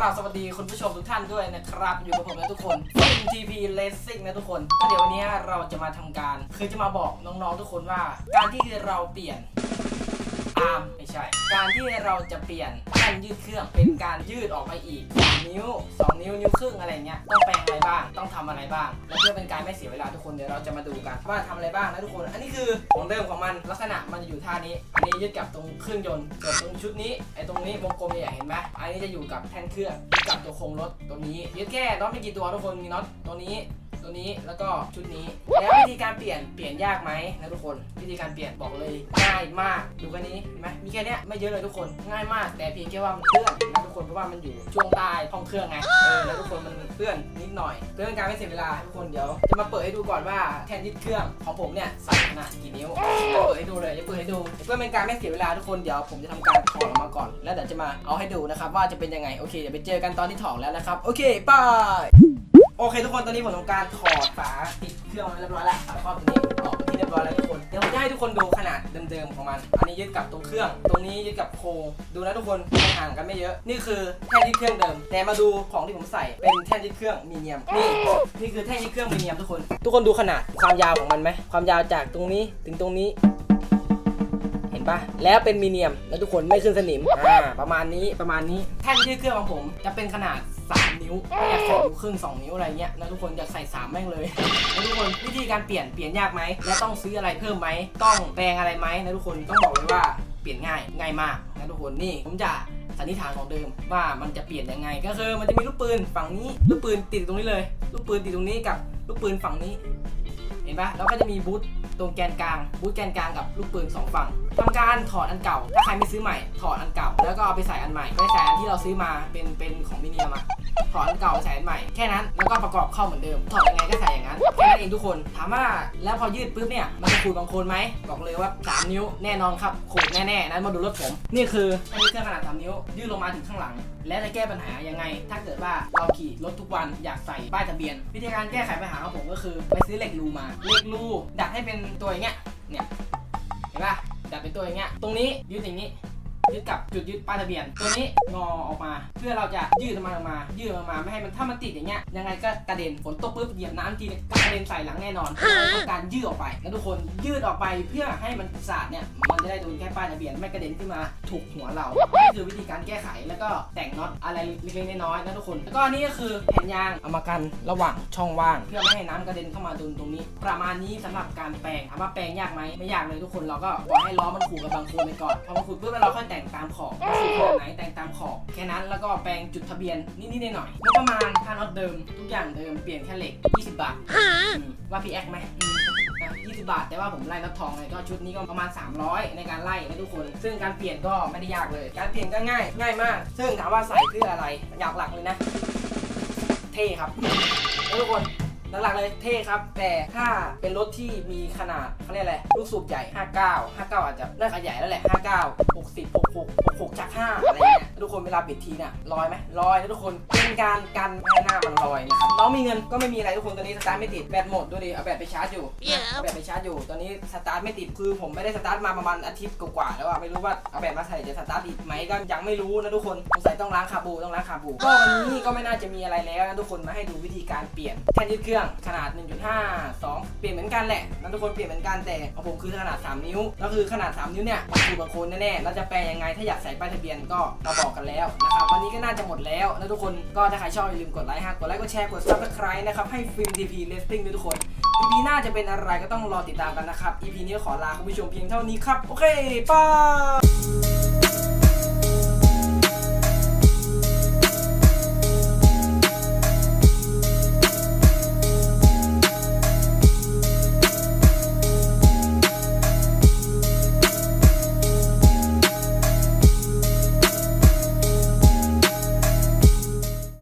ราบสวัสดีคุณผู้ชมทุกท่านด้วยนะครับ อยู่กับผมและทุกคนฟิน TP Racing นะทุกคนก็เดี๋ยววันนี้เราจะมาทำการ คือจะมาบอกน้องๆทุกคนว่า การที่เราเปลี่ยน อาร์มไม่ใช่ การที่เราจะเปลี่ยนแท่นยืดเครื่องเป็นการยืดออกไปอีก2นิ้ว 2 นิ้วนิ้วครึ่งอะไรเงี้ยต้องแปลงอะไรบ้างต้องทำอะไรบ้าง และเพื่อเป็นการไม่เสียเวลาทุกคนเดี๋ยวเราจะมาดูกันว่าทำอะไรบ้างนะทุกคน อันนี้คือของเดิมของมันลักษณะมันจะอยู่ท่านี้ อันนี้ยึดกับตรงเครื่องยนต์ส่วนตรงชุดนี้ไอ้ตรงนี้วงกลมเนี่ยเห็นไหมอันนี้จะอยู่กับแท่นเครื่องยึดกับตัวโครงรถตัวนี้ยึดแค่น็อตไม่กี่ตัวทุกคนมีน็อตตัวนี้ ตัวนี้แล้วก็ชุดนี้ แล้ววิธีการเปลี่ยนเปลี่ยนยากไหมนะทุกคน วิธีการเปลี่ยนบอกเลยง่ายมากดูกันนี้เห็นไหมมีแค่นี้ไม่เยอะเลยทุกคนง่ายมาก แต่เพียงแค่ว่ามันเพื่อนนะทุกคนเพราะว่ามันอยู่ช่วงใต้ห้องเครื่องไงเออแล้วทุกคนมันเพื่อนนิดหน่อยเพื่อเป็นการไม่เสียเวลาทุกคนเดี๋ยวจะมาเปิดให้ดูก่อนว่าแทนยึดเครื่องของผมเนี่ยใส่ขนาดกี่นิ้วจะเปิดให้ดูเลยจะเปิดให้ดูเพื่อเป็นการไม่เสียเวลาทุกคนเดี๋ยวผมจะทำการถอดออกมาก่อน แล้วเดี๋ยวจะมาเอาให้ดูนะครับว่าจะเป็นยังไงโอเคเดี๋ยวไปเจอกันตอนที่ถอดแล้วนะครับโอเคบาย โอเคทุกคนตอนนี้ผมทำการถอดฝาปิดเครื่องไว้เรียบร้อยแล้วฝาครอบตัวนี้ออกเป็นที่เรียบร้อยแล้วทุกคนเดี๋ยวผมจะให้ทุกคนดูขนาดเดิมๆของมัน อันนี้ยึดกับตรงเครื่อง ตรงนี้ยึดกับโครงดูนะทุกคนห่างกันไม่เยอะ นี่คือแท่นยึดเครื่องเดิม แต่มาดูของที่ผมใส่เป็นแท่นยึดเครื่องมีเนียมนี่นี่คือแท่นยึดเครื่องมีเนียมทุกคน ทุกคนดูขนาดความยาวของมันไหมความยาวจากตรงนี้ถึงตรงนี้เห็นปะแล้วเป็นมีเนียมแล้วทุกคนไม่ขึ้นสนิมอ่าประมาณนี้ประมาณนี้แท่นยืดเครื่องของผมจะเป็นขนาด 3นิ้วอยากใส่นิ้วครึ่ง2นิ้วอะไรเงี้ยนะทุกคนอยากใส่3แม่งเลยนะทุกคนวิธีการเปลี่ยนเปลี่ยนยากไหมและต้องซื้ออะไรเพิ่มไหมต้องแปลงอะไรไหมนะทุกคนต้องบอกเลยว่าเปลี่ยนง่ายง่ายมากนะทุกคนนี่ผมจะสันนิษฐานของเดิมว่ามันจะเปลี่ยนยังไง ก็คือมันจะมีลูกปืนฝั่งนี้ลูกปืนติดตรงนี้เลยลูกปืนติดตรงนี้กับลูกปืนฝั่งนี้ เห็นปะแล้วก็จะมีบูทตรงแกนกลางบูทแกนกลางกับลูกปืนสองฝั่งทำการถอดอันเก่า ถ้าใครไม่ซื้อใหม่ถอดอันเก่า แล้วก็เอาไปใส่อันใหม่ไปใส่อันที่เราซื้อมาเป็นเป็นของมิเนียมาถอดอันเก่าใส่อันใหม่แค่นั้นแล้วก็ประกอบเข้าเหมือนเดิมถอดยังไงก็ใส่อย่างนั้นแค่นั้นเองทุกคนถามว่าแล้วพอยืดปุ๊บเนี่ยมันจะขูดบางคนไหมบอกเลยว่า3นิ้วแน่นอนครับขูดแน่ๆนั้นมาดูรถผม นี่คืออันนี้เครื่องขนาด3นิ้วยืดลงมาถึงข้างหลัง และจะแก้ปัญหายังไง ถ้าเกิดว่าเราขี่รถทุกวันอยากใส่ป้ายทะเบียน วิธีการแก้ไขปัญหาของผมก็คือไปซื้อเหล็กรูมาเหล็กรูดัดให้เป็นตัวอย่างเงี้ยเนี่ยเห็นปะดัดเป็นตัวอย่างเงี้ยตรงนี้ยึดอย่างนี้ ยึดกับจุดยึดป้ายทะเบียน ตัวนี้งอออกมา เพื่อเราจะยืดมันออกมา ยืดออกมาไม่ให้มันถ้ามันติดอย่างเงี้ยยังไงก็กระเด็นฝนตกปุ๊บเหยียบน้ำทีเนี่ยก็กระเด็นใส่หลังแน่นอนทำการยืดออกไปนะทุกคนยืดออกไปเพื่อให้มันสาดเนี่ยมันจะได้โดนแค่ป้ายทะเบียนไม่กระเด็นขึ้นมาถูกหัวเรานี่คือวิธีการแก้ไขแล้วก็แต่งน็อตอะไรเล็กๆน้อยๆนะทุกคน แล้วก็นี่ก็คือแผ่นยางเอามากันระหว่างช่องว่าง เพื่อไม่ให้น้ำกระเด็นเข้ามาโดนตรงนี้ ประมาณนี้สำหรับการแปลงถามว่าแปลงยากไหมไม่ยากเลยทุกคนเราก็ปล่อยให้ล้อมันขูดกับบางโคนไปก่อนพอมันขูดปุ๊บแล้วเราค่อยแต่งแต่งตามขอบว่าขูดขนาดไหนแต่งตามขอบแค่นั้นแล้วก็แปลงจุดทะเบียนนิดๆหน่อยๆงบประมาณค่าน็อตเดิม ทุกอย่างเดิมเปลี่ยนแค่เหล็ก 20 บาทว่าพี่แอคไหมอืมอะ20 บาท แต่ว่าผมไล่น็อตทองเลยก็ชุดนี้ก็ประมาณ 300 ในการไล่นะทุกคน ซึ่งการเปลี่ยนก็ไม่ได้ยากเลย การเปลี่ยนก็ง่าย ง่ายมาก ซึ่งถามว่าใส่เพื่ออะไรอยากหลักเลยนะ เท่ครับทุกคน หลักๆเลยเท่ครับ แต่ถ้าเป็นรถที่มีขนาดเขาเรียกอะไรลูกสูบใหญ่ 59 59 อาจจะน่าจะใหญ่แล้วแหละ 59 60 66 66จาก5อะไรเงี้ยทุกคนเวลาบิดทีเนี่ยลอยไหมลอยนะทุกคนเป็นการกันไม่ให้หน้ามันลอยนะครับน้องมีเงินก็ไม่มีอะไรทุกคนตอนนี้สตาร์ทไม่ติดแบตหมดดูดิเอาแบตไปชาร์จอยู่เอาแบตไปชาร์จอยู่ตอนนี้สตาร์ทไม่ติดคือผมไม่ได้สตาร์ทมาประมาณอาทิตย์กว่าๆแล้วอะไม่รู้ว่าเอาแบตมาใส่จะสตาร์ทติดไหมก็ยังไม่รู้นะทุกคนสงสัยต้องล้างคาบูต้องล้างคาบูก็วันนี้ก็ไม่น่าจะมีอะไรแล้วนะทุกคนมาให้ดูวิธีการเปลี่ยนแท่นยึดเครื่องขนาด 1.5 2 เปลี่ยนเหมือนกันแหละนะทุกคนเปลี่ยนเหมือนกันแต่ของผมคือขนาด 3 นิ้ว ก็คือขนาด 3 นิ้วเนี่ยมันคือบางคนแน่ๆแล้วจะแปลยังไงถ้าอยากใส่ป้ายทะเบียนก็มาบอกกันแล้วนะครับวันนี้ก็น่าจะหมดแล้วนะทุกคนก็ถ้าใครชอบอย่าลืมกดไลค์ฮะกดไลค์กดแชร์กด subscribe นะครับให้ฟิล์ม TP Racing ด้วยทุกคน EP หน้าจะเป็นอะไรก็ต้องรอติดตามกันนะครับ EP นี้ขอลาคุณผู้ชมเพียงเท่านี้ครับโอเคป้า